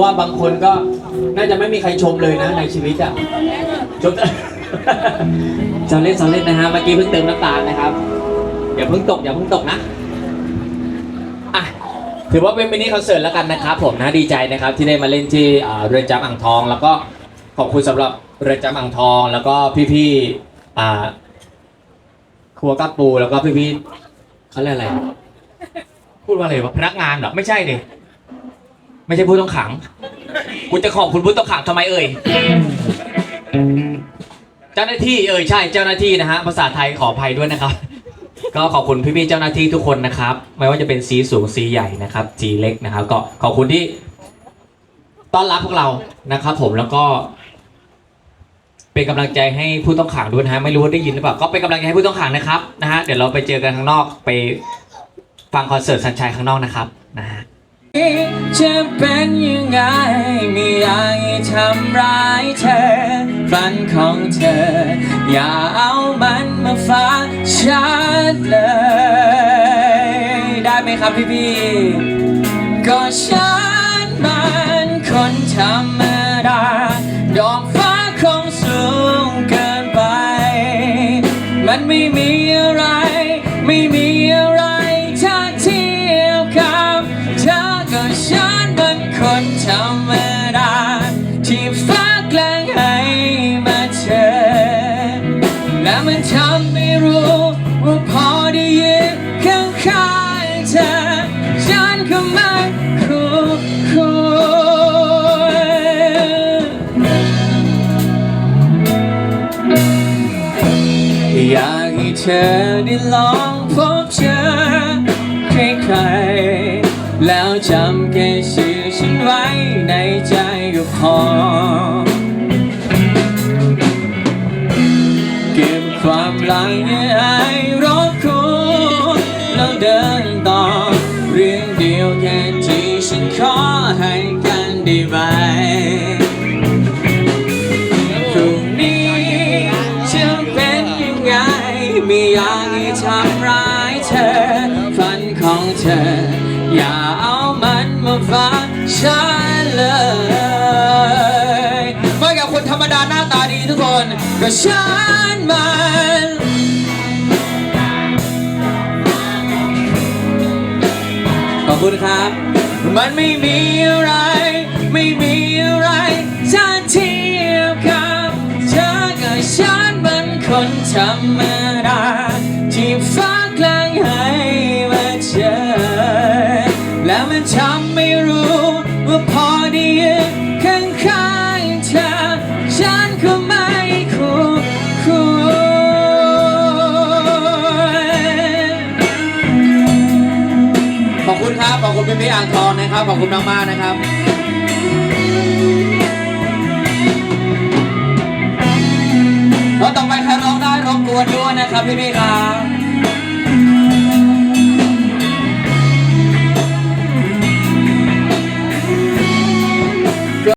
ว่าบางคนก็น่าจะไม่มีใครชมเลยนะในชีวิตอะชมจะเล่นสอนเล่นนะฮะเมื่อกี้เพิ่งเติมน้ำตาลนะครับอย่าเพิ่งตกอย่าเพิ่งตกนะอะถือว่าเป็นมินิคอนเสิร์ตแล้วกันนะครับ ผมนะดีใจนะครับที่ได้มาเล่นที่เรือนจำอ่างทอง แล้วก็ขอบคุณสำหรับเรือนจำอ่างทอง แล้วก็พี่ๆอ่าครัวกัปปูแล้วก็พี่ๆเขาเรียกอะไร พูดว่าอะไรวะพนักงานเหรอไม่ใช่ดิ ไม่ใช่ผู้ต้องขัง คุณจะขอบคุณผู้ต้องขังทำไมเอ่ย เจ้าหน้าที่เอ่ยใช่เจ้าหน้าที่นะฮะภาษาไทยขออภัยด้วยนะครับ ก็ขอบคุณพี่ๆเจ้าหน้าที่ทุกคนนะครับ ไม่ว่าจะเป็นสีสูงสีใหญ่นะครับสีเล็กนะครับ ก็ขอบคุณที่ ต้อนรับพวกเรานะครับ ผมแล้วก็ เป็นกำลังใจให้ผู้ต้องขังด้วยนะฮะไม่รู้ว่าได้ยินหรือเปล่าก็เป็นกำลังใจให้ผู้ต้องขังนะครับนะฮะเดี๋ยวเราไปเจอกันข้างนอกไปฟังคอนเสิร์ตสันชัยข้างนอกนะครับนะฮะ จะเป็นยังไงไม่อยากให้ทำร้ายเธอฝันของเธอ อย่าเอามันมาฝากฉันเลย ได้ไหมครับพี่พี่ก็ฉันมันคนธรรมดาดอกฟ้าคงสูงเกินไป มันไม่มีอะไร แกล้งให้มาเจอและมันทำไม่รู้ว่าพอได้ยินข้างๆเธอฉันก็ไม่คู่ควรอยากให้เธอได้ลองพบเจอใครๆแล้วจำแค่ชื่อฉันไว้ในใจก็พอ ความหลังเงี้ยให้รบกวนแล้วเดินต่อ เรื่องเดียวแค่ที่ฉันขอให้กันได้ไหมพรุ่งนี้จะเป็นยังไง ไม่อยากให้ทำร้ายเธอฝันของเธอ อย่าเอามันมาฝากฉันเลย หน้าตาดีทุกคนก็ฉันมันขอบคุณครับ มันไม่มีอะไร ไม่มีอะไรถ้าเทียบกับเธอกับฉันมันคนธรรมดาที่ฟ้า ขอบคุณครับขอบคุณพี่พี่อ่างทองนะครับ ขอบคุณมากๆนะครับแล้วต่อไปใครร้องได้รบกวนด้วยนะครับพี่พี่ครับ